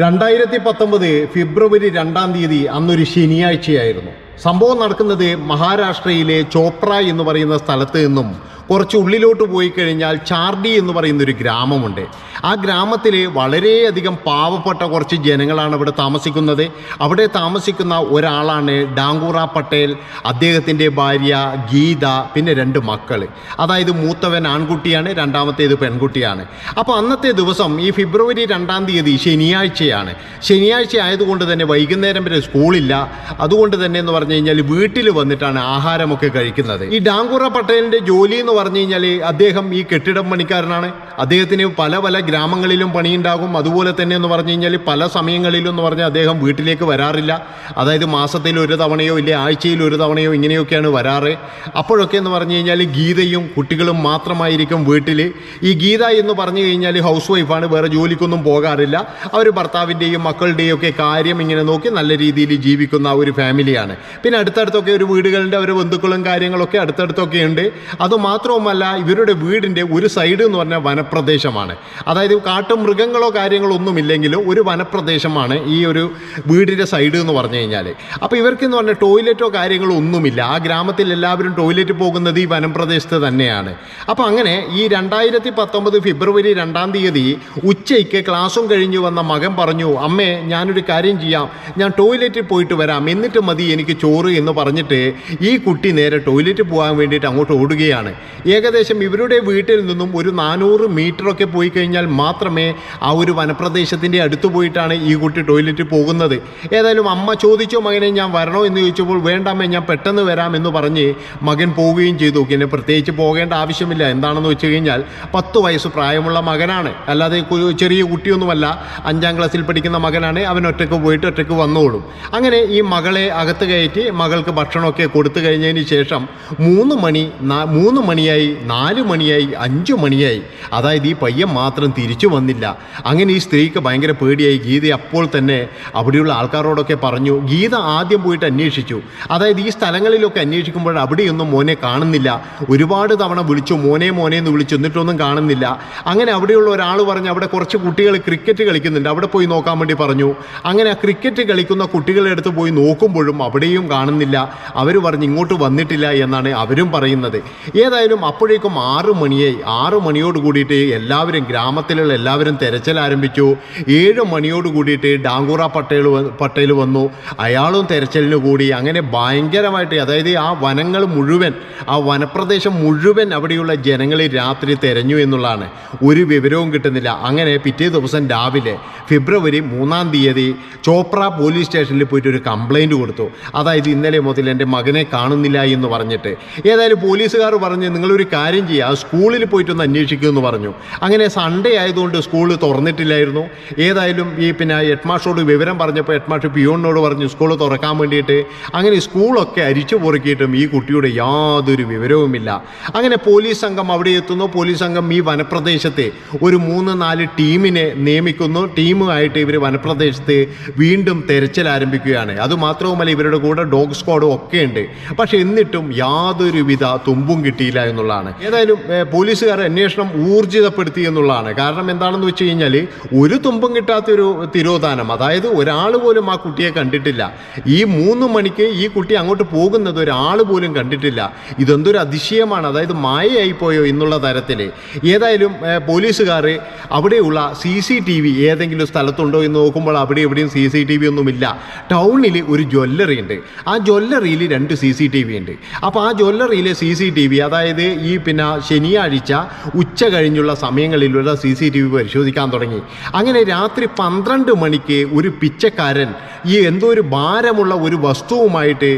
രണ്ടായിരത്തി പത്തൊമ്പത് ഫെബ്രുവരി രണ്ടാം തീയതി അന്നൊരു ശനിയാഴ്ചയായിരുന്നു. സംഭവം നടക്കുന്നത് മഹാരാഷ്ട്രയിലെ ചോപ്ര എന്ന് പറയുന്ന സ്ഥലത്ത് നിന്നും കുറച്ച് ഉള്ളിലോട്ട് പോയി കഴിഞ്ഞാൽ ചാർഡി എന്ന് പറയുന്ന ഒരു ഗ്രാമമുണ്ട്. ആ ഗ്രാമത്തിൽ വളരെയധികം പാവപ്പെട്ട കുറച്ച് ജനങ്ങളാണ് ഇവിടെ താമസിക്കുന്നത്. അവിടെ താമസിക്കുന്ന ഒരാളാണ് ഡാങ്കൂറ പട്ടേൽ അദ്ദേഹത്തിന്റെ ഭാര്യ ഗീത പിന്നെ രണ്ട് മക്കൾ അതായത് മൂത്തവൻ ആൺകുട്ടിയാണ് രണ്ടാമത്തേത് പെൺകുട്ടിയാണ്. അപ്പോൾ അന്നത്തെ ദിവസം ഈ ഫെബ്രുവരി രണ്ടാം തീയതി ശനിയാഴ്ചയാണ്. ശനിയാഴ്ച ആയതുകൊണ്ട് തന്നെ വൈകുന്നേരം വരെ സ്കൂളില്ല. അതുകൊണ്ട് തന്നെ എന്ന് പറഞ്ഞു കഴിഞ്ഞാൽ വീട്ടിൽ വന്നിട്ടാണ് ആഹാരമൊക്കെ കഴിക്കുന്നത്. ഈ ഡാങ്കൂറ പട്ടേലിന്റെ ജോലി എന്ന് പറഞ്ഞു കഴിഞ്ഞാൽ അദ്ദേഹം ഈ കെട്ടിടം പണിക്കാരനാണ്. അദ്ദേഹത്തിന് പല പല ഗ്രാമങ്ങളിലും പണിയുണ്ടാകും. അതുപോലെ തന്നെ എന്ന് പറഞ്ഞു കഴിഞ്ഞാൽ പല സമയങ്ങളിലും എന്ന് പറഞ്ഞാൽ അദ്ദേഹം വീട്ടിലേക്ക് വരാറില്ല. അതായത് മാസത്തിൽ ഒരു തവണയോ ഇല്ലേ ആഴ്ചയിൽ ഒരു തവണയോ ഇങ്ങനെയൊക്കെയാണ് വരാറ്. അപ്പോഴൊക്കെ എന്ന് പറഞ്ഞു കഴിഞ്ഞാൽ ഗീതയും കുട്ടികളും മാത്രമായിരിക്കും വീട്ടിൽ ഈ ഗീത എന്ന് പറഞ്ഞു കഴിഞ്ഞാൽ ഹൗസ് വൈഫാണ് വേറെ ജോലിക്കൊന്നും പോകാറില്ല. അവർ ഭർത്താവിന്റെയും മക്കളുടെയും ഒക്കെ കാര്യം ഇങ്ങനെ നോക്കി നല്ല രീതിയിൽ ജീവിക്കുന്ന ഒരു ഫാമിലിയാണ്. പിന്നെ അടുത്തടുത്തൊക്കെ ഒരു വീടുകളുടെ ഒരു ബന്ധുക്കളും കാര്യങ്ങളൊക്കെ അടുത്തടുത്തൊക്കെ ഉണ്ട്. അതുമാത്രവുമല്ല ഇവരുടെ വീടിന്റെ ഒരു സൈഡ് എന്ന് പറഞ്ഞാൽ വനപ്രദേശമാണ്. അതായത് കാട്ടുമൃഗങ്ങളോ കാര്യങ്ങളോ ഒന്നുമില്ലെങ്കിലും ഒരു വനപ്രദേശമാണ് ഈ ഒരു വീടിന്റെ സൈഡ് എന്ന് പറഞ്ഞു കഴിഞ്ഞാൽ. അപ്പോൾ ഇവർക്കെന്ന് പറഞ്ഞാൽ ടോയ്ലറ്റോ കാര്യങ്ങളോ ഒന്നുമില്ല. ആ ഗ്രാമത്തിൽ എല്ലാവരും ടോയ്ലറ്റ് പോകുന്നത് ഈ വനപ്രദേശത്ത് തന്നെയാണ്. അപ്പോൾ അങ്ങനെ ഈ രണ്ടായിരത്തി പത്തൊമ്പത് ഫെബ്രുവരി രണ്ടാം തീയതി ഉച്ചയ്ക്ക് ക്ലാസ്സും കഴിഞ്ഞു വന്ന മകൻ പറഞ്ഞു അമ്മേ ഞാനൊരു കാര്യം ചെയ്യാം. ഞാൻ ടോയ്ലറ്റിൽ പോയിട്ട് വരാം. എന്നിട്ട് മതി എനിക്ക് ചോറ് എന്ന് പറഞ്ഞിട്ട് ഈ കുട്ടി നേരെ ടോയ്ലറ്റ് പോകാൻ വേണ്ടിയിട്ട് അങ്ങോട്ട് ഓടുകയാണ്. ഏകദേശം ഇവരുടെ വീട്ടിൽ നിന്നും ഒരു നാനൂറ് മീറ്ററൊക്കെ പോയി കഴിഞ്ഞാൽ മാത്രമേ ആ ഒരു വനപ്രദേശത്തിന്റെ അടുത്ത് പോയിട്ടാണ് ഈ കുട്ടി ടോയ്ലറ്റ് പോകുന്നത്. ഏതായാലും അമ്മ ചോദിച്ചോ മകനെ ഞാൻ വരണോ എന്ന് ചോദിച്ചപ്പോൾ വേണ്ടമ്മേ ഞാൻ പെട്ടെന്ന് വരാം എന്ന് പറഞ്ഞ് മകൻ പോവുകയും ചെയ്തു. പിന്നെ പ്രത്യേകിച്ച് പോകേണ്ട ആവശ്യമില്ല. എന്താണെന്ന് വെച്ച് കഴിഞ്ഞാൽ പത്ത് വയസ്സ് പ്രായമുള്ള മകനാണ്. അല്ലാതെ ചെറിയ കുട്ടിയൊന്നുമല്ല. അഞ്ചാം ക്ലാസ്സിൽ പഠിക്കുന്ന മകനാണ്. അവൻ ഒറ്റയ്ക്ക് പോയിട്ട് ഒറ്റയ്ക്ക് വന്നോളും. അങ്ങനെ ഈ മകളെ അകത്ത് കയറ്റി മകൾക്ക് ഭക്ഷണമൊക്കെ കൊടുത്തു കഴിഞ്ഞതിന് ശേഷം മൂന്ന് മണി മൂന്ന് മണിയായി നാല് മണിയായി അഞ്ച് മണിയായി. അതായത് ഈ പയ്യൻ മാത്രം തിരിച്ചു വന്നില്ല. അങ്ങനെ ഈ സ്ത്രീക്ക് ഭയങ്കര പേടിയായി. ഗീത അപ്പോൾ തന്നെ അവിടെയുള്ള ആൾക്കാരോടൊക്കെ പറഞ്ഞു ഗീത ആദ്യം പോയിട്ട് അന്വേഷിച്ചു. അതായത് ഈ സ്ഥലങ്ങളിലൊക്കെ അന്വേഷിക്കുമ്പോൾ അവിടെയൊന്നും മോനെ കാണുന്നില്ല. ഒരുപാട് തവണ വിളിച്ചു മോനെ മോനെ എന്ന് വിളിച്ചു എന്നിട്ടൊന്നും കാണുന്നില്ല. അങ്ങനെ അവിടെയുള്ള ഒരാൾ പറഞ്ഞു അവിടെ കുറച്ച് കുട്ടികൾ ക്രിക്കറ്റ് കളിക്കുന്നുണ്ട്. അവിടെ പോയി നോക്കാൻ വേണ്ടി പറഞ്ഞു. അങ്ങനെ ആ ക്രിക്കറ്റ് കളിക്കുന്ന കുട്ടികളുടെ അടുത്ത് പോയി നോക്കുമ്പോഴും അവിടെയും കാണുന്നില്ല. അവർ പറഞ്ഞ് ഇങ്ങോട്ട് വന്നിട്ടില്ല എന്നാണ് അവരും പറയുന്നത്. ഏതായാലും അപ്പോഴേക്കും ആറ് മണിയായി ആറ് മണിയോട് കൂടിയിട്ട് എല്ലാവരും ഗ്രാമത്തിലുള്ള എല്ലാവരും തെരച്ചിൽ ആരംഭിച്ചു. ഏഴ് മണിയോട് കൂടിയിട്ട് ഡാങ്കൂറ പട്ടേൽ പട്ടേൽ വന്നു. അയാളും തെരച്ചിലിന് കൂടി. അങ്ങനെ ഭയങ്കരമായിട്ട് അതായത് ആ വനങ്ങൾ മുഴുവൻ ആ വനപ്രദേശം മുഴുവൻ അവിടെയുള്ള ജനങ്ങൾ രാത്രി തെരഞ്ഞു എന്നുള്ളതാണ്. ഒരു വിവരവും കിട്ടുന്നില്ല. അങ്ങനെ പിറ്റേ ദിവസം രാവിലെ ഫെബ്രുവരി മൂന്നാം തീയതി ചോപ്ര പോലീസ് സ്റ്റേഷനിൽ പോയിട്ട് ഒരു കംപ്ലൈന്റ് കൊടുത്തു. അതായത് ഇന്നലെ മുതൽ എന്റെ മകനെ കാണുന്നില്ല എന്ന് പറഞ്ഞിട്ട്. ഏതായാലും പോലീസുകാർ പറഞ്ഞ് നിങ്ങളൊരു കാര്യം ചെയ്യുക സ്കൂളിൽ പോയിട്ടൊന്ന് അന്വേഷിക്കുമെന്ന് പറഞ്ഞു. അങ്ങനെ സൺഡേ ആയതുകൊണ്ട് സ്കൂൾ തുറന്നിട്ടില്ലായിരുന്നു. ഏതായാലും ഈ പിന്നെ ഹെഡ് മാസ്റ്ററോട് വിവരം പറഞ്ഞപ്പോൾ ഹെഡ് മാസ്റ്റർ പിയോണിനോട് പറഞ്ഞു സ്കൂൾ തുറക്കാൻ വേണ്ടിയിട്ട് അങ്ങനെ സ്കൂളൊക്കെ അരിച്ചു പൊറുക്കിയിട്ടും ഈ കുട്ടിയുടെ യാതൊരു വിവരവുമില്ല. അങ്ങനെ പോലീസ് സംഘം അവിടെ എത്തുന്നു. പോലീസ് സംഘം ഈ വനപ്രദേശത്തെ ഒരു മൂന്ന് നാല് ടീമിനെ നിയമിക്കുന്നു. ടീമുമായിട്ട് ഇവർ വനപ്രദേശത്ത് വീണ്ടും തെരച്ചിൽ ആരംഭിക്കുകയാണ്. അതുമാത്രവുമല്ല ഇവരുടെ കൂടെ ഡോഗ് സ്ക്വാഡും ഒക്കെ ഉണ്ട്. പക്ഷെ എന്നിട്ടും യാതൊരുവിധ തുമ്പും കിട്ടിയില്ല എന്നുള്ളതാണ്. ഏതായാലും പോലീസുകാർ അന്വേഷണം ഊർജിതപ്പെടുത്തി എന്നുള്ളതാണ്. കാരണം എന്താണെന്ന് വെച്ച് കഴിഞ്ഞാൽ ഒരു തുമ്പും കിട്ടാത്തൊരു തിരോധാനം അതായത് ഒരാൾ പോലും ആ കുട്ടിയെ കണ്ടിട്ടില്ല. ഈ മൂന്ന് മണിക്ക് ഈ കുട്ടി അങ്ങോട്ട് പോകുന്നത് ഒരാൾ പോലും കണ്ടിട്ടില്ല. ഇതെന്തൊരു അതിശയമാണ് അതായത് മായയായി പോയോ എന്നുള്ള തരത്തിൽ ഏതായാലും പോലീസുകാർ അവിടെയുള്ള സി സി ടി വി ഏതെങ്കിലും സ്ഥലത്തുണ്ടോ എന്ന് നോക്കുമ്പോൾ അവിടെ എവിടെയും സി സി ടി വി ഒന്നുമില്ല. ടൗണിൽ ഒരു ജ്വല്ലറി ഉണ്ട്. ആ ജ്വല്ലറിയിൽ രണ്ട് സി സി ടി വി ഉണ്ട്. അപ്പോൾ ആ ജ്വല്ലറിയിലെ സി സി ടി വി അതായത് ഈ പിന്നെ ശനിയാഴ്ച ഉച്ച കഴിഞ്ഞുള്ള സമയങ്ങളിലുള്ള സി സി ടി വി പരിശോധിക്കാൻ തുടങ്ങി. അങ്ങനെ രാത്രി പന്ത്രണ്ട് മണിക്ക് ഒരു പിച്ചക്കാരൻ ഈ എന്തോ ഒരു ഭാരമുള്ള ഒരു വസ്തുവുമായിട്ട്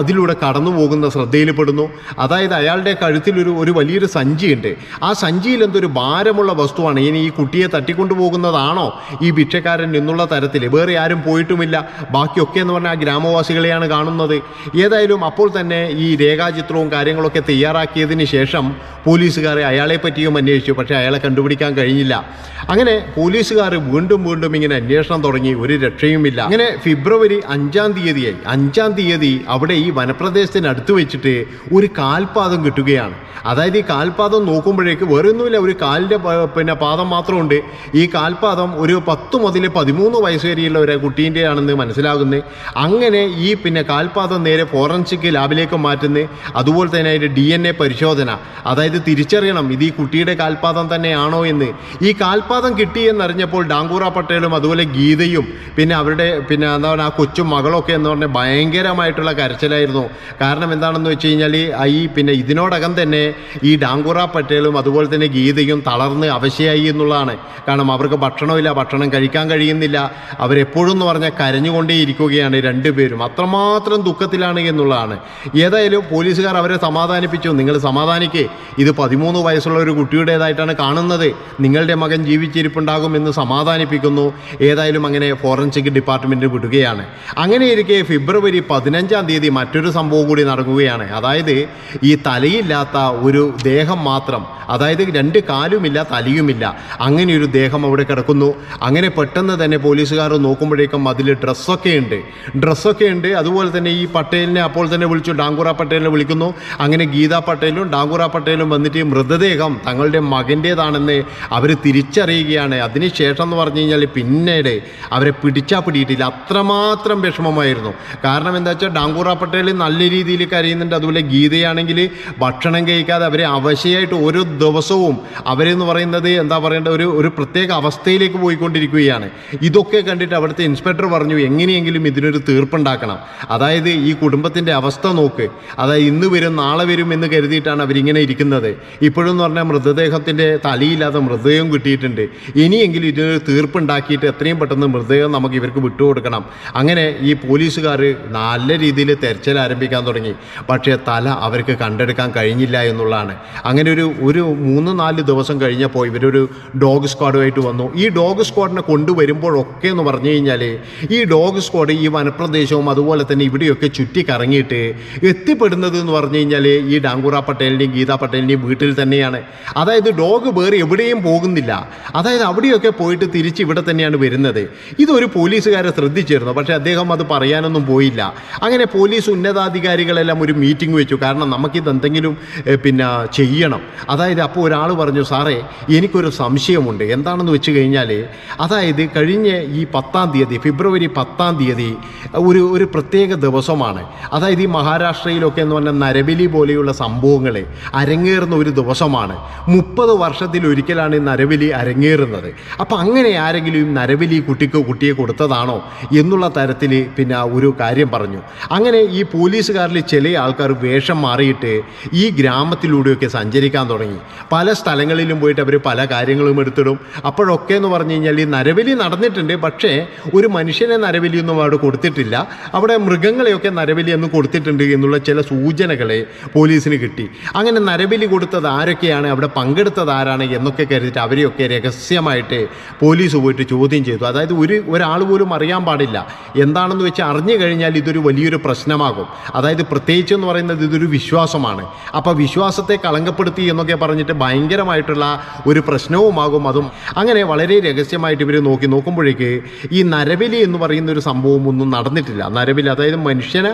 അതിലൂടെ കടന്നു പോകുന്ന ശ്രദ്ധയിൽപ്പെടുന്നു. അതായത് അയാളുടെ കഴുത്തിലൊരു ഒരു വലിയൊരു സഞ്ചിയുണ്ട് ആ സഞ്ചിയിൽ എന്തോ ഒരു ഭാരമുള്ള വസ്തുവാണ്. ഇനി ഈ കുട്ടിയെ തട്ടിക്കൊണ്ടു പോകുന്നതാണോ? ഈ ഭിക്ഷക്കാരൻ എന്നുള്ള തരത്തിൽ. വേറെ ആരും പോയിട്ടുമില്ല. ബാക്കിയൊക്കെ എന്ന് പറഞ്ഞാൽ ആ ഗ്രാമവാസികളെയാണ് കാണുന്നത്. ഏതായാലും അപ്പോൾ തന്നെ ഈ രേഖാചിത്രവും കാര്യങ്ങളൊക്കെ തയ്യാറാക്കിയതിന് ശേഷം പോലീസുകാരെ അയാളെ പറ്റിയും അന്വേഷിച്ചു. പക്ഷേ അയാളെ കണ്ടുപിടിക്കാൻ കഴിഞ്ഞില്ല. അങ്ങനെ പോലീസുകാർ വീണ്ടും വീണ്ടും ഇങ്ങനെ അന്വേഷണം തുടങ്ങി. ഒരു രക്ഷയുമില്ല. അങ്ങനെ ഫെബ്രുവരി അഞ്ചാം തീയതിയായി. അഞ്ചാം തീയതി അവിടെ ഈ വനപ്രദേശത്തിനടുത്ത് വെച്ചിട്ട് ഒരു കാൽപാദം കിട്ടുകയാണ്. അതായത് ഈ കാൽപാദം നോക്കുമ്പോഴേക്ക് വേറൊന്നുമില്ല. ഒരു കാലിന്റെ പിന്നെ പാദം മാത്രമുണ്ട്. ഈ കാൽപാദം ഒരു പത്ത് മുതൽ പതിമൂന്ന് വയസ്സ് വരെയുള്ള ഒരു കുട്ടീന്റെ ആണെന്ന് മനസ്സിലാകുന്നത്. അങ്ങനെ ഈ പിന്നെ കാൽപാദം നേരെ ഫോറൻസിക് ലാബിലേക്ക് മാറ്റുന്നത് അതുപോലെ തന്നെ അതിന്റെ ഡി എൻ എ പരിശോധന. അതായത് തിരിച്ചറിയണം ഇത് ഈ കുട്ടിയുടെ കാൽപാദം തന്നെയാണോ എന്ന്. ഈ കാൽപാദം കിട്ടിയെന്നറിഞ്ഞപ്പോൾ ഡാങ്കൂറ പട്ടേലും അതുപോലെ ഗീതയും പിന്നെ അവരുടെ പിന്നെ എന്താ പറയുക ആ കൊച്ചും മകളൊക്കെ എന്ന് പറഞ്ഞാൽ ഭയങ്കരമായിട്ടുള്ള കരച്ചിലായിരുന്നു. കാരണം എന്താണെന്ന് വെച്ച് കഴിഞ്ഞാൽ ഈ പിന്നെ ഇതിനോടകം തന്നെ ഈ ഡാങ്കൂറ പട്ടേലും അതുപോലെ തന്നെ ഗീതയും തളർന്ന് അവശയായി എന്നുള്ളതാണ്. കാരണം അവർക്ക് ഭക്ഷണമില്ല ഭക്ഷണം കഴിക്കാൻ കഴിയുന്നില്ല. അവരെപ്പോഴും എന്ന് പറഞ്ഞാൽ കരഞ്ഞുകൊണ്ടേ ഇരിക്കുകയാണ് രണ്ടുപേരും. അത്രമാത്രം ദുഃഖത്തിലാണ് എന്നുള്ളതാണ്. ഏതായാലും പോലീസുകാർ അവരെ സമാധാനിപ്പിച്ചു. നിങ്ങൾ സമാധാനിക്കേ. ഇത് പതിമൂന്ന് വയസ്സുള്ള ഒരു കുട്ടിയുടേതായിട്ടാണ് കാണുന്നത്. നിങ്ങളുടെ മകൻ ജീവിച്ചിരിപ്പുണ്ടാകും എന്ന് സമാധാനിപ്പിക്കുന്നു. ഏതായാലും അങ്ങനെ ഫോറൻസിക് ഡിപ്പാർട്ട്മെന്റ് വിടുകയാണ്. അങ്ങനെ ഇരിക്കെ ഫെബ്രുവരി പതിനഞ്ചാം തീയതി മറ്റൊരു സംഭവം കൂടി നടക്കുകയാണ്. അതായത് ഈ തലയില്ലാത്ത ഒരു ദേഹം മാത്രം അതായത് രണ്ട് കാലുമില്ല തലയുമില്ല അങ്ങനെ ഒരു ദേഹം അവിടെ കിടക്കുന്നു. അങ്ങനെ പെട്ടെന്ന് തന്നെ പോലീസുകാർ നോക്കുമ്പോഴേക്കും അതിൽ ഡ്രസ്സൊക്കെ ഉണ്ട്. ഡ്രസ്സൊക്കെ ഉണ്ട് അതുപോലെ തന്നെ ഈ പട്ടേലിനെ അപ്പോൾ തന്നെ വിളിച്ചു ഡാങ്കൂറ പട്ടേലിനെ വിളിക്കുന്നു. അങ്ങനെ ഗീതാ പട്ടേലും ഡാങ്കൂറ പട്ടേലും വന്നിട്ട് മൃതദേഹം തങ്ങളുടെ മകന്റേതാണെന്ന് അവർ തിരിച്ചറിയുകയാണ്. അതിനുശേഷം എന്ന് പറഞ്ഞു കഴിഞ്ഞാൽ പിന്നീട് അവരെ പിടിച്ചാൽ പിടിയിട്ടില്ല. അത്രമാത്രം വിഷമമായിരുന്നു. കാരണം എന്താ വെച്ചാൽ ഡാങ്കൂറ പട്ടേൽ നല്ല രീതിയിൽ കരയുന്നുണ്ട്. അതുപോലെ ഗീതയാണെങ്കിൽ ഭക്ഷണം കഴിക്കാതെ അവരെ അവശയായിട്ട് ഓരോ ദിവസവും അവരെന്ന് പറയുന്നത് എന്താ പറയേണ്ട ഒരു ഒരു പ്രത്യേക അവസ്ഥയിലേക്ക് പോയിക്കൊണ്ടിരിക്കുകയാണ്. ഇതൊക്കെ കണ്ടിട്ട് അവിടുത്തെ ഇൻസ്പെക്ടർ പറഞ്ഞു എങ്ങനെയെങ്കിലും ഇതിനൊരു തീർപ്പുണ്ടാക്കണം. അതായത് ഈ കുടുംബത്തിന്റെ അവസ്ഥ നോക്ക്. അതായത് ഇന്ന് വരും നാളെ വരും എന്ന് കരുതിയിട്ടാണ് അവരിങ്ങനെ ഇരിക്കുന്നത്. ഇപ്പോഴെന്ന് പറഞ്ഞാൽ മൃതദേഹത്തിന്റെ തലയില്ലാതെ മൃതദേഹം കിട്ടിയിട്ടുണ്ട്. ഇനിയെങ്കിലും ഇതിനൊരു തീർപ്പുണ്ടാക്കിയിട്ട് എത്രയും പെട്ടെന്ന് മൃതദേഹം നമുക്ക് ഇവർക്ക് വിട്ടുകൊടുക്കണം. അങ്ങനെ ഈ പോലീസുകാർ നല്ല രീതിയിൽ തെരച്ചിൽ ആരംഭിക്കാൻ തുടങ്ങി. പക്ഷേ തല അവർക്ക് കണ്ടെടുക്കാൻ കഴിഞ്ഞില്ല എന്നുള്ളതാണ്. അങ്ങനെ ഒരു ഒരു മൂന്ന് നാല് ദിവസം കഴിഞ്ഞപ്പോൾ ഇവരൊരു ഡോഗ് സ്ക്വാഡുമായിട്ട് വന്നു. ഈ ഡോഗ് സ്ക്വാഡിനെ കൊണ്ടുവരുമ്പോഴൊക്കെ എന്ന് പറഞ്ഞു കഴിഞ്ഞാൽ ഈ ഡോഗ് സ്ക്വാഡ് ഈ വനപ്രദേശവും അതുപോലെ തന്നെ ഇവിടെയൊക്കെ ചുറ്റി കറങ്ങിയിട്ട് എത്തിപ്പെടുന്നത് എന്ന് പറഞ്ഞു കഴിഞ്ഞാൽ ഈ ഡാങ്കുറ പട്ടേലിന്റെയും ഗീതാ പട്ടേലിന്റെയും വീട്ടിൽ തന്നെയാണ്. അതായത് ഡോഗ് വേറെ എവിടെയും പോകുന്നില്ല. അതായത് അവിടെയൊക്കെ പോയിട്ട് തിരിച്ച് ഇവിടെ തന്നെയാണ് വരുന്നത്. ഇതൊരു പോലീസുകാരെ ശ്രദ്ധിച്ചിരുന്നു. പക്ഷേ അദ്ദേഹം അത് പറയാനൊന്നും പോയില്ല. അങ്ങനെ പോലീസ് ഉന്നതാധികാരികളെല്ലാം ഒരു മീറ്റിംഗ് വെച്ചു. കാരണം നമുക്കിത് എന്തെങ്കിലും പിന്നെ ചെയ്യണം. അതായത് അപ്പോൾ ഒരാൾ പറഞ്ഞു സാറേ എനിക്കൊരു സംശയമുണ്ട്. എന്താണെന്ന് വെച്ച് കഴിഞ്ഞാൽ അതായത് കഴിഞ്ഞ ഈ പത്താം തീയതി ഫെബ്രുവരി പത്താം തീയതി ഒരു ഒരു പ്രത്യേക ദിവസമാണ്. അതായത് ഈ മഹാരാഷ്ട്രയിലൊക്കെ എന്ന് പറഞ്ഞാൽ നരബലി പോലെയുള്ള സംഭവങ്ങളെ അരങ്ങേറുന്ന ഒരു ദിവസമാണ്. മുപ്പത് വർഷത്തിൽ ഒരിക്കലാണ് ഈ നരബലി അരങ്ങേറുന്നത്. അപ്പം അങ്ങനെ ആരെങ്കിലും നരബലി കുട്ടിക്ക് കുട്ടിയെ കൊടുത്തതാണോ എന്നുള്ള തരത്തിൽ പിന്നെ ഒരു കാര്യം പറഞ്ഞു. അങ്ങനെ ഈ പോലീസുകാരിൽ ചില ആൾക്കാർ വേഷം മാറിയിട്ട് ഈ ഗ്രാമത്തിലൂടെയൊക്കെ സഞ്ചരിക്കാൻ തുടങ്ങി. പല സ്ഥലങ്ങളിലും പോയിട്ട് അവർ പല കാര്യങ്ങളും എടുത്തിടും. അപ്പോഴൊക്കെ എന്ന് പറഞ്ഞു കഴിഞ്ഞാൽ ഈ നരബലി നടന്നിട്ടുണ്ട്. പക്ഷേ ഒരു മനുഷ്യനെ നരബലിയൊന്നും അവിടെ കൊടുത്തിട്ടില്ല. അവിടെ മൃഗങ്ങളെയൊക്കെ നരബലി എന്ന് കൊടുത്തിട്ടുണ്ട് എന്നുള്ള ചില സൂചനകളെ പോലീസിന് കിട്ടി. അങ്ങനെ നരബലി കൊടുത്തത് ആരൊക്കെയാണ്? അവിടെ പങ്കെടുത്തത് ആരാണ്? എന്നൊക്കെ കരുതിയിട്ട് അവരെയൊക്കെ രഹസ്യമായിട്ട് പോലീസ് പോയിട്ട് ചോദ്യം ചെയ്തു. അതായത് ഒരു ഒരാൾ പോലും അറിയാൻ പാടില്ല. എന്താണെന്ന് വെച്ച് അറിഞ്ഞു കഴിഞ്ഞാൽ ഇതൊരു വലിയൊരു പ്രശ്നമാകും. അതായത് പ്രത്യേകിച്ച് എന്ന് പറയുന്നത് ഇതൊരു വിശ്വാസമാണ്. അപ്പോൾ വിശ്വാസത്തെ കളങ്കപ്പെടുത്തി എന്നൊക്കെ പറഞ്ഞിട്ട് ഭയങ്കരമായിട്ടുള്ള ഒരു പ്രശ്നവുമാകും അതും. അങ്ങനെ വളരെ രഹസ്യമായിട്ട് ഇവർ നോക്കി നോക്കുമ്പോഴേക്ക് ഈ നരബലി എന്ന് പറയുന്ന ഒരു സംഭവം ഒന്നും നടന്നിട്ടില്ല. നരബലി അതായത് മനുഷ്യനെ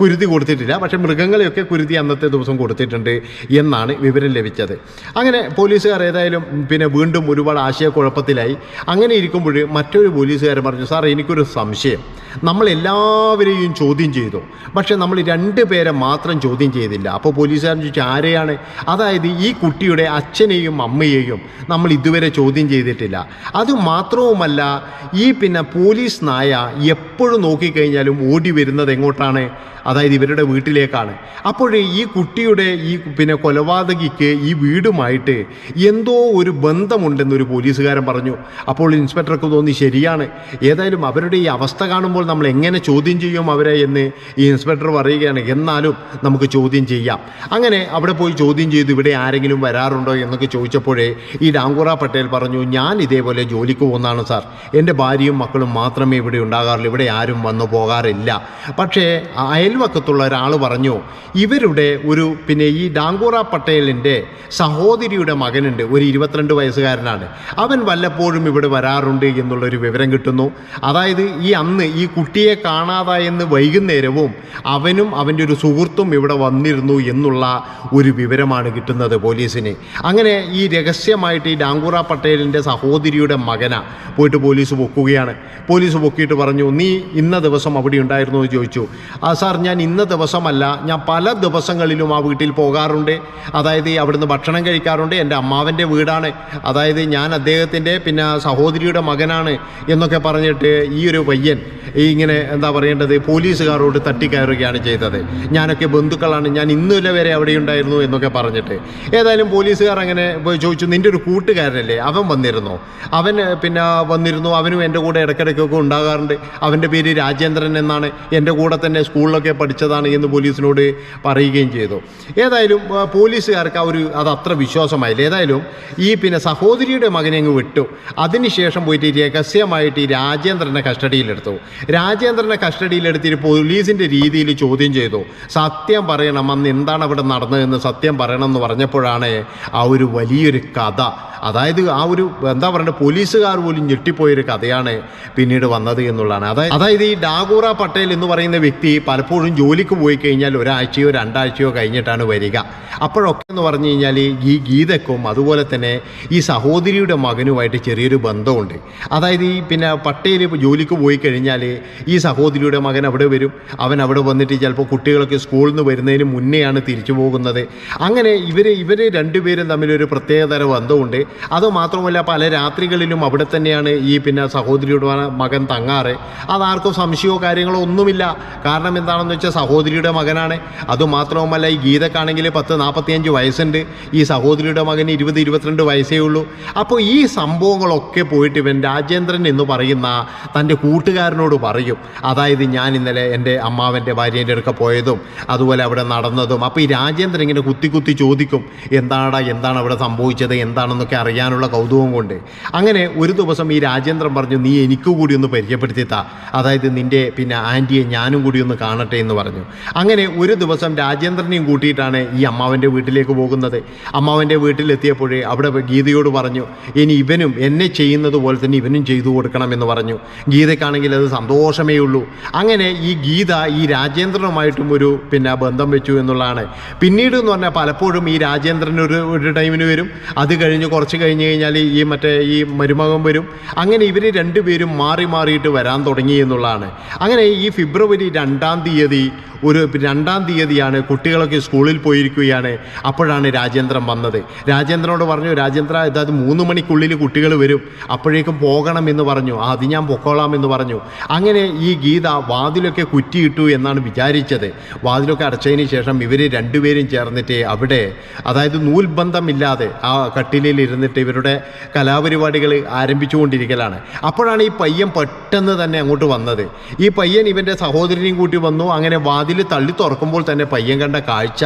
കുരുതി കൊടുത്തിട്ടില്ല. പക്ഷേ മൃഗങ്ങളെയൊക്കെ കുരുതി അന്നത്തെ ദിവസം കൊടുത്തിട്ടുണ്ട് എന്നാണ് വിവരം ലഭിച്ചത്. അങ്ങനെ പോലീസുകാർ ഏതായാലും പിന്നെ വീണ്ടും ഒരുപാട് ആശയക്കുഴപ്പത്തിലായി. അങ്ങനെ ഇരിക്കുമ്പോൾ മറ്റൊരു പോലീസുകാരൻ പറഞ്ഞു സാർ എനിക്കൊരു സംശയം. നമ്മൾ എല്ലാവരെയും ചോദ്യം ചെയ്തു. പക്ഷേ നമ്മൾ രണ്ട് പേരെ മാത്രം ചോദ്യം ചെയ്തില്ല. അപ്പോൾ പോലീസുകാരൻ ചോദിച്ചു ആരെയാണ്? അതായത് ഈ കുട്ടിയുടെ അച്ഛനെയും അമ്മയെയും നമ്മൾ ഇതുവരെ ചോദ്യം ചെയ്തിട്ടില്ല. അത് മാത്രവുമല്ല ഈ പിന്നെ പോലീസ് നായ എപ്പോഴും നോക്കിക്കഴിഞ്ഞാലും ഓടി വരുന്നത് എങ്ങോട്ടാണ്? അതായത് ഇവരുടെ വീട്ടിലേക്കാണ്. അപ്പോഴേ ഈ കുട്ടിയുടെ ഈ പിന്നെ കൊലപാതകിക്ക് ഈ വീടുമായിട്ട് എന്തോ ഒരു ബന്ധമുണ്ടെന്നൊരു പോലീസുകാരൻ പറഞ്ഞു. അപ്പോൾ ഇൻസ്പെക്ടർക്ക് തോന്നി ശരിയാണ്. ഏതായാലും അവരുടെ ഈ അവസ്ഥ കാണുമ്പോൾ നമ്മൾ എങ്ങനെ ചോദ്യം ചെയ്യും അവരെ എന്ന് ഈ ഇൻസ്പെക്ടർ പറയുകയാണ്. എന്നാലും നമുക്ക് ചോദ്യം ചെയ്യാം. അങ്ങനെ അവിടെ പോയി ചോദ്യം ചെയ്തു ഇവിടെ ആരെങ്കിലും വരാറുണ്ടോ? എന്നൊക്കെ ചോദിച്ചപ്പോഴേ ഈ ഡാങ്കുറ പട്ടേൽ പറഞ്ഞു ഞാൻ ഇതേപോലെ ജോലിക്ക് പോകുന്നതാണ് സാർ. എന്റെ ഭാര്യയും മക്കളും മാത്രമേ ഇവിടെ ഉണ്ടാകാറുള്ളൂ. ഇവിടെ ആരും വന്നു പോകാറില്ല. പക്ഷേ അയൽവക്കത്തുള്ള ഒരാൾ പറഞ്ഞു ഇവരുടെ ഒരു പിന്നെ ഈ ഡാങ്കൂറ പട്ടേലിന്റെ സഹോദരിയുടെ മകനുണ്ട്. ഒരു ഇരുപത്തിരണ്ട് വയസ്സുകാരനാണ്. അവൻ വല്ലപ്പോഴും ഇവിടെ വരാറുണ്ട് എന്നുള്ളൊരു വിവരം കിട്ടുന്നു. അതായത് ഈ അന്ന് ഈ കുട്ടിയെ കാണാതായെന്ന് വൈകുന്നേരവും അവനും അവന്റെ ഒരു സുഹൃത്തും ഇവിടെ വന്നിരുന്നു എന്നുള്ള ഒരു വിവരമാണ് കിട്ടുന്നത് പോലീസിന്. അങ്ങനെ ഈ രഹസ്യമായിട്ട് ഈ ഡാങ്കൂറ പട്ടേലിന്റെ സഹോദരിയുടെ മകന പോയിട്ട് പോലീസ് പൊക്കുകയാണ്. പോലീസ് പൊക്കിയിട്ട് പറഞ്ഞു നീ ഇന്ന ദിവസം അവിടെ ഉണ്ടായിരുന്നു? എന്ന് ചോദിച്ചു. ആ സാർ ഞാൻ ഇന്ന ദിവസമല്ല ഞാൻ പല ദിവസങ്ങളിലും ആ വീട്ടിൽ പോകാറുണ്ട്. അതായത് അവിടുന്ന് ഭക്ഷണം കഴിക്കാറുണ്ട് എന്റെ അമ്മാവന്റെ വീടാണ്. അതായത് ഞാൻ അദ്ദേഹത്തിന്റെ പിന്നെ സഹോദരിയുടെ മകനാണ് എന്നൊക്കെ പറഞ്ഞിട്ട് ഈ ഒരു പയ്യൻ ഇങ്ങനെ എന്താ പറയേണ്ടത്? പോലീസുകാരോട് തട്ടിക്കയറുകയാണ് ചെയ്തത്. ഞാനൊക്കെ ബന്ധുക്കളാണ്. ഞാൻ ഇന്നലെ വരെ അവിടെ ഉണ്ടായിരുന്നു എന്നൊക്കെ പറഞ്ഞിട്ട്. ഏതായാലും പോലീസുകാർ അങ്ങനെ ചോദിച്ചു നിന്റെ ഒരു കൂട്ടുകാരനല്ലേ? അവൻ വന്നിരുന്നോ? അവൻ പിന്നെ വന്നിരുന്നു. അവനും എന്റെ കൂടെ ഇടയ്ക്കിടയ്ക്കൊക്കെ ഉണ്ടാകാറുണ്ട്. അവന്റെ പേര് രാജേന്ദ്രൻ എന്നാണ്. എന്റെ കൂടെ തന്നെ സ്കൂളിലൊക്കെ പഠിച്ചതാണ് എന്ന് പോലീസിനോട് പറയുകയും ചെയ്തു. ഏതായാലും പോലീസുകാർക്ക് ആ ഒരു അത് അത്ര വിശ്വാസമായില്ല. ഏതായാലും ഈ പിന്നെ സഹോദരിയുടെ മകനെ അങ്ങ് വിട്ടു. അതിനുശേഷം പോയിട്ട് രഹസ്യമായിട്ട് ഈ രാജേന്ദ്രനെ കസ്റ്റഡിയിലെടുത്തു. രാജേന്ദ്രനെ കസ്റ്റഡിയിലെടുത്തിട്ട് പോലീസിന്റെ രീതിയിൽ ചോദ്യം ചെയ്തു. സത്യം പറയണം അന്ന് എന്താണ് അവിടെ നടന്നതെന്ന് സത്യം പറയണം എന്ന് പറഞ്ഞപ്പോഴാണ് ആ ഒരു വലിയൊരു കഥ. അതായത് ആ ഒരു എന്താ പറയുക പോലീസുകാർ പോലും ഞെട്ടിപ്പോയൊരു കഥയാണ് പിന്നീട് വന്നത് എന്നുള്ളതാണ്. അതായത് അതായത് ഈ ഡാഗൂറ പട്ടേൽ എന്ന് പറയുന്ന വ്യക്തി പലപ്പോഴും ജോലിക്ക് പോയി കഴിഞ്ഞാൽ ഒരാഴ്ചയോ രണ്ടാഴ്ചയോ കഴിഞ്ഞിട്ടാണ് വരിക. അപ്പോഴൊക്കെ എന്ന് പറഞ്ഞു കഴിഞ്ഞാൽ ഈ ഗീതക്കും അതുപോലെ തന്നെ ഈ സഹോദരിയുടെ മകനുമായിട്ട് ചെറിയൊരു ബന്ധമുണ്ട്. അതായത് ഈ പിന്നെ പട്ടേൽ ജോലിക്ക് പോയി കഴിഞ്ഞാൽ ഈ സഹോദരിയുടെ മകൻ അവിടെ വരും. അവൻ അവിടെ വന്നിട്ട് ചിലപ്പോൾ കുട്ടികളൊക്കെ സ്കൂളിൽ നിന്ന് വരുന്നതിന് മുന്നെയാണ് തിരിച്ചു പോകുന്നത്. അങ്ങനെ ഇവർ ഇവർ രണ്ടുപേരും തമ്മിലൊരു പ്രത്യേകതര ബന്ധമുണ്ട്. അതുമാത്രമല്ല പല രാത്രികളിലും അവിടെ തന്നെയാണ് ഈ പിന്നെ സഹോദരിയുടെ മകൻ തങ്ങാറ്. അതാർക്കും സംശയമോ കാര്യങ്ങളോ ഒന്നുമില്ല. കാരണം എന്താണെന്ന് വെച്ചാൽ സഹോദരിയുടെ മകനാണ്. അതുമാത്രവുമല്ല ഈ ഗീതക്കാണെങ്കിൽ പത്ത് നാൽപ്പത്തിയഞ്ച് വയസ്സുണ്ട്. ഈ സഹോദരിയുടെ മകന് ഇരുപത് ഇരുപത്തിരണ്ട് വയസ്സേ ഉള്ളൂ. അപ്പോൾ ഈ സംഭവങ്ങളൊക്കെ പോയിട്ട് ഇവൻ രാജേന്ദ്രൻ എന്ന് പറയുന്ന തന്റെ കൂട്ടുകാരനോട് പറയും. അതായത് ഞാൻ ഇന്നലെ എന്റെ അമ്മാവന്റെ ഭാര്യേന്റെ അടുക്ക പോയതും അതുപോലെ അവിടെ നടന്നതും അപ്പോൾ ഈ രാജേന്ദ്രൻ ഇങ്ങനെ കുത്തി കുത്തി ചോദിക്കും എന്താടാ എന്താണ് അവിടെ സംഭവിച്ചത്? എന്താണെന്നൊക്കെ അറിയാനുള്ള കൗതുകം കൊണ്ട്. അങ്ങനെ ഒരു ദിവസം ഈ രാജേന്ദ്രൻ പറഞ്ഞു നീ എനിക്ക് കൂടി ഒന്ന് പരിചയപ്പെടുത്തിത്താ. അതായത് നിന്റെ പിന്നെ ആന്റിയെ ഞാനും കൂടി ഒന്ന് കാണട്ടെ എന്ന് പറഞ്ഞു. അങ്ങനെ ഒരു ദിവസം രാജേന്ദ്രനെയും കൂട്ടിയിട്ടാണ് ഈ അമ്മാവന്റെ വീട്ടിലേക്ക് പോകുന്നത്. അമ്മാവന്റെ വീട്ടിലെത്തിയപ്പോഴേ അവിടെ ഗീതയോട് പറഞ്ഞു ഇനി ഇവനും എന്നെ ചെയ്യുന്നത് പോലെ തന്നെ ഇവനും ചെയ്തു കൊടുക്കണം എന്ന് പറഞ്ഞു. ഗീതയ്ക്കാണെങ്കിൽ അത് സന്തോഷമേ ഉള്ളൂ അങ്ങനെ ഈ ഗീത ഈ രാജേന്ദ്രനുമായിട്ടും ഒരു പിന്നെ ബന്ധം വെച്ചു എന്നുള്ളതാണ്. പിന്നീട് എന്ന് പറഞ്ഞാൽ പലപ്പോഴും ഈ രാജേന്ദ്രൻ ഒരു ഒരു ടൈമിന് വരും. അത് കഴിഞ്ഞ് കുറച്ച് കഴിഞ്ഞ് കഴിഞ്ഞാൽ ഈ മറ്റേ ഈ മരുമകൻ വരും. അങ്ങനെ ഇവർ രണ്ടുപേരും മാറി മാറിയിട്ട് വരാൻ തുടങ്ങി എന്നുള്ളതാണ്. അങ്ങനെ ഈ ഫെബ്രുവരി രണ്ടാം തീയതി ഒരു രണ്ടാം തീയതിയാണ് കുട്ടികളൊക്കെ സ്കൂളിൽ പോയിരിക്കുകയാണ്. അപ്പോഴാണ് രാജേന്ദ്രൻ വന്നത്. രാജേന്ദ്രനോട് പറഞ്ഞു രാജേന്ദ്ര ഇതായത് മൂന്ന് മണിക്കുള്ളിൽ കുട്ടികൾ വരും. അപ്പോഴേക്കും പോകണം എന്ന് പറഞ്ഞു. "ആ, അത് ഞാൻ പൊക്കോളാം എന്ന് പറഞ്ഞു. അങ്ങനെ ഈ ഗീത വാതിലൊക്കെ കുറ്റിയിട്ടു എന്നാണ് വിചാരിച്ചത്. വാതിലൊക്കെ അടച്ചതിന് ശേഷം ഇവർ രണ്ടുപേരും ചേർന്നിട്ട് അവിടെ അതായത് നൂൽബന്ധമില്ലാതെ ആ കട്ടിലിൽ ഇരുന്നിട്ട് ഇവരുടെ കലാപരിപാടികൾ ആരംഭിച്ചുകൊണ്ടിരിക്കലാണ്. അപ്പോഴാണ് ഈ പയ്യൻ പെട്ടെന്ന് തന്നെ അങ്ങോട്ട് വന്നത്. ഈ പയ്യൻ ഇവന്റെ സഹോദരനെയും കൂട്ടി വന്നു. അങ്ങനെ തള്ളി തുറക്കുമ്പോൾ തന്നെ പയ്യൻ കണ്ട കാഴ്ച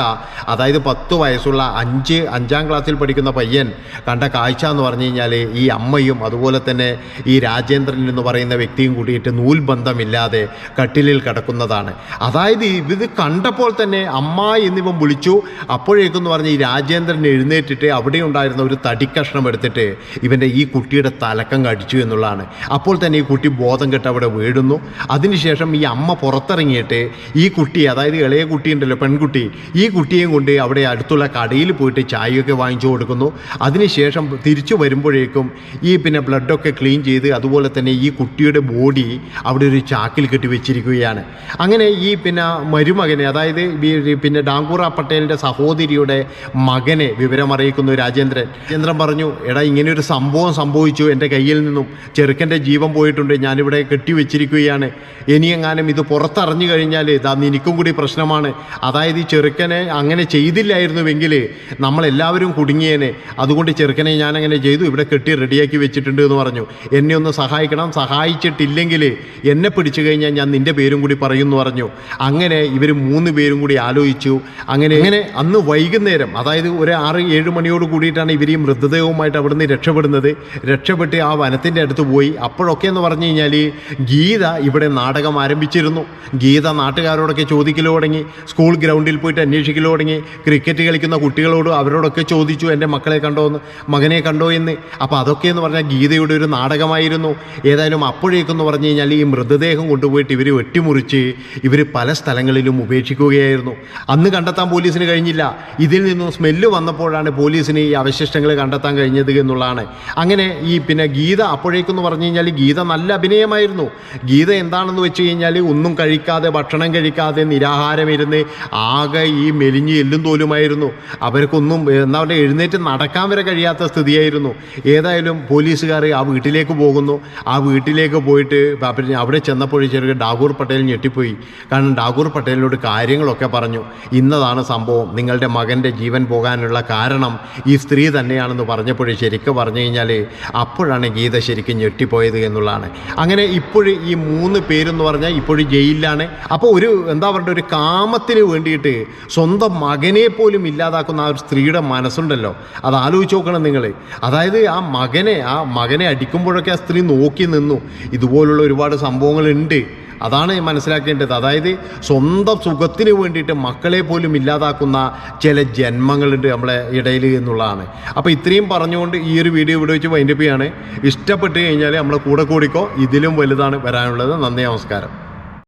അതായത് പത്ത് വയസ്സുള്ള അഞ്ച് അഞ്ചാം ക്ലാസ്സിൽ പഠിക്കുന്ന പയ്യൻ കണ്ട കാഴ്ച എന്ന് പറഞ്ഞു കഴിഞ്ഞാൽ ഈ അമ്മയും അതുപോലെ തന്നെ ഈ രാജേന്ദ്രൻ എന്ന് പറയുന്ന വ്യക്തിയും കൂടിയിട്ട് നൂൽബന്ധമില്ലാതെ കട്ടിലിൽ കിടക്കുന്നതാണ്. അതായത് ഇത് കണ്ടപ്പോൾ തന്നെ അമ്മ എന്നിവൻ വിളിച്ചു. അപ്പോഴേക്കെന്ന് പറഞ്ഞ് ഈ രാജേന്ദ്രൻ എഴുന്നേറ്റിട്ട് അവിടെ ഉണ്ടായിരുന്ന ഒരു തടിക്കഷ്ണം എടുത്തിട്ട് ഇവന്റെ ഈ കുട്ടിയുടെ തലക്കം കടിച്ചു എന്നുള്ളതാണ്. അപ്പോൾ തന്നെ ഈ കുട്ടി ബോധം കെട്ട് അവിടെ വീഴുന്നു. അതിനുശേഷം ഈ അമ്മ പുറത്തിറങ്ങിയിട്ട് ഈ കുട്ടി അതായത് ഇളയ കുട്ടി ഉണ്ടല്ലോ പെൺകുട്ടി ഈ കുട്ടിയെയും കൊണ്ട് അവിടെ അടുത്തുള്ള കടയിൽ പോയിട്ട് ചായയൊക്കെ വാങ്ങിച്ചു കൊടുക്കുന്നു. അതിനുശേഷം തിരിച്ചു വരുമ്പോഴേക്കും ഈ പിന്നെ ബ്ലഡൊക്കെ ക്ലീൻ ചെയ്ത് അതുപോലെ തന്നെ ഈ കുട്ടിയുടെ ബോഡി അവിടെ ഒരു ചാക്കിൽ കെട്ടി വെച്ചിരിക്കുകയാണ്. അങ്ങനെ ഈ പിന്നെ മരുമകനെ അതായത് പിന്നെ ഡാങ്കൂറ പട്ടേലിന്റെ സഹോദരിയുടെ മകനെ വിവരമറിയിക്കുന്നു രാജേന്ദ്രൻ. രാജേന്ദ്രൻ പറഞ്ഞു എടാ ഇങ്ങനെ ഒരു സംഭവം സംഭവിച്ചു. എന്റെ കയ്യിൽ നിന്നും ചെറുക്കന്റെ ജീവൻ പോയിട്ടുണ്ട്. ഞാനിവിടെ കെട്ടിവെച്ചിരിക്കുകയാണ് ഇനിയെങ്ങാനും ഇത് പുറത്തറിഞ്ഞു കഴിഞ്ഞാൽ ഇതാ നിനക്കും കൂടി പ്രശ്നമാണ്. അതായത് ഈ ചെറുക്കനെ അങ്ങനെ ചെയ്തില്ലായിരുന്നുവെങ്കിൽ നമ്മളെല്ലാവരും കുടുങ്ങിയേനെ. അതുകൊണ്ട് ചെറുക്കനെ ഞാൻ അങ്ങനെ ചെയ്തു. ഇവിടെ കെട്ടി റെഡിയാക്കി വെച്ചിട്ടുണ്ട് എന്ന് പറഞ്ഞു. എന്നെ ഒന്ന് സഹായിക്കണം. സഹായിച്ചിട്ടില്ലെങ്കിൽ എന്നെ പിടിച്ചു കഴിഞ്ഞാൽ ഞാൻ നിന്റെ പേരും കൂടി പറയുമെന്ന് പറഞ്ഞു. അങ്ങനെ ഇവർ മൂന്ന് പേരും കൂടി ആലോചിച്ചു. അങ്ങനെ അങ്ങനെ അന്ന് വൈകുന്നേരം അതായത് ഒരു ആറ് ഏഴ് മണിയോട് കൂടിയിട്ടാണ് ഇവർ ഈ മൃതദേഹവുമായിട്ട് അവിടുന്ന് രക്ഷപ്പെടുന്നത്. രക്ഷപ്പെട്ട് ആ വനത്തിന്റെ അടുത്ത് പോയി. അപ്പോഴൊക്കെ എന്ന് പറഞ്ഞു കഴിഞ്ഞാൽ ഗീത ഇവിടെ നാടകം ആരംഭിച്ചിരുന്നു. ഗീത നാട്ടുകാരോടൊക്കെ ചോദിക്കൽ തുടങ്ങി സ്കൂൾ ഗ്രൗണ്ടിൽ പോയിട്ട് അന്വേഷിക്കലോ തുടങ്ങി ക്രിക്കറ്റ് കളിക്കുന്ന കുട്ടികളോട് അവരോടൊക്കെ ചോദിച്ചു എന്റെ മക്കളെ കണ്ടോ എന്ന് മകനെ കണ്ടോ എന്ന്? അപ്പോൾ അതൊക്കെ എന്ന് പറഞ്ഞാൽ ഗീതയുടെ ഒരു നാടകമായിരുന്നു. ഏതായാലും അപ്പോഴേക്കെന്ന് പറഞ്ഞു കഴിഞ്ഞാൽ ഈ മൃതദേഹം കൊണ്ടുപോയിട്ട് ഇവർ വെട്ടിമുറിച്ച് ഇവർ പല സ്ഥലങ്ങളിലും ഉപേക്ഷിക്കുകയായിരുന്നു. അന്ന് കണ്ടെത്താൻ പോലീസിന് കഴിഞ്ഞില്ല. ഇതിൽ നിന്നും സ്മെല്ല് വന്നപ്പോഴാണ് പോലീസിന് ഈ അവശിഷ്ടങ്ങൾ കണ്ടെത്താൻ കഴിഞ്ഞത് എന്നുള്ളതാണ്. അങ്ങനെ ഈ പിന്നെ ഗീത അപ്പോഴേക്കെന്ന് പറഞ്ഞു കഴിഞ്ഞാൽ ഗീത നല്ല അഭിനയമായിരുന്നു. ഗീത എന്താണെന്ന് വെച്ച് കഴിഞ്ഞാൽ ഒന്നും കഴിക്കാതെ ഭക്ഷണം കഴിക്കാതെ നിരാഹാരമിരുന്ന് ആകെ ഈ മെലിഞ്ഞ് എല്ലും തോലുമായിരുന്നു. അവർക്കൊന്നും എന്താ പറയുക എഴുന്നേറ്റ് നടക്കാൻ വരെ കഴിയാത്ത സ്ഥിതിയായിരുന്നു. ഏതായാലും പോലീസുകാർ ആ വീട്ടിലേക്ക് പോകുന്നു. ആ വീട്ടിലേക്ക് പോയിട്ട് അവിടെ ചെന്നപ്പോൾ ചെറിയ ഡാഗൂർ പട്ടേൽ ഞെട്ടിപ്പോയി. കാരണം ഡാഗൂർ പട്ടേലിനോട് കാര്യങ്ങളൊക്കെ പറഞ്ഞു. ഇന്നതാണ് സംഭവം. നിങ്ങളുടെ മകന്റെ ജീവൻ പോകാനുള്ള കാരണം ഈ സ്ത്രീ തന്നെയാണെന്ന് പറഞ്ഞപ്പോൾ ശരിക്കും പറഞ്ഞു കഴിഞ്ഞാൽ അപ്പോഴാണ് ഗീത ശരിക്കും ഞെട്ടിപ്പോയത് എന്നുള്ളതാണ്. അങ്ങനെ ഇപ്പോഴും ഈ മൂന്ന് പേരെന്ന് പറഞ്ഞാൽ ഇപ്പോഴും ജയിലിലാണ്. അപ്പോൾ ഒരു എന്താ പറയുക ഒരു കാമത്തിന് വേണ്ടിയിട്ട് സ്വന്തം മകനെ പോലും ഇല്ലാതാക്കുന്ന ആ ഒരു സ്ത്രീയുടെ മനസ്സുണ്ടല്ലോ. അത് ആലോചിച്ച് നോക്കണം നിങ്ങൾ അതായത് ആ മകനെ ആ മകനെ അടിക്കുമ്പോഴൊക്കെ ആ സ്ത്രീ നോക്കി നിന്നു. ഇതുപോലുള്ള ഒരുപാട് സംഭവങ്ങളുണ്ട്. അതാണ് മനസ്സിലാക്കേണ്ടത്. അതായത് സ്വന്തം സുഖത്തിന് വേണ്ടിയിട്ട് മക്കളെ പോലും ഇല്ലാതാക്കുന്ന ചില ജന്മങ്ങളുണ്ട് നമ്മളെ ഇടയിൽ എന്നുള്ളതാണ്. അപ്പോൾ ഇത്രയും പറഞ്ഞുകൊണ്ട് ഈ ഒരു വീഡിയോ ഇവിടെ വെച്ച് വൈൻഡപ്പ് ചെയ്യാണ്. ഇഷ്ടപ്പെട്ട് കഴിഞ്ഞാൽ നമ്മളെ കൂടെ കൂടിക്കോ. ഇതിലും വലുതാണ് വരാനുള്ളത്. നന്ദി നമസ്കാരം.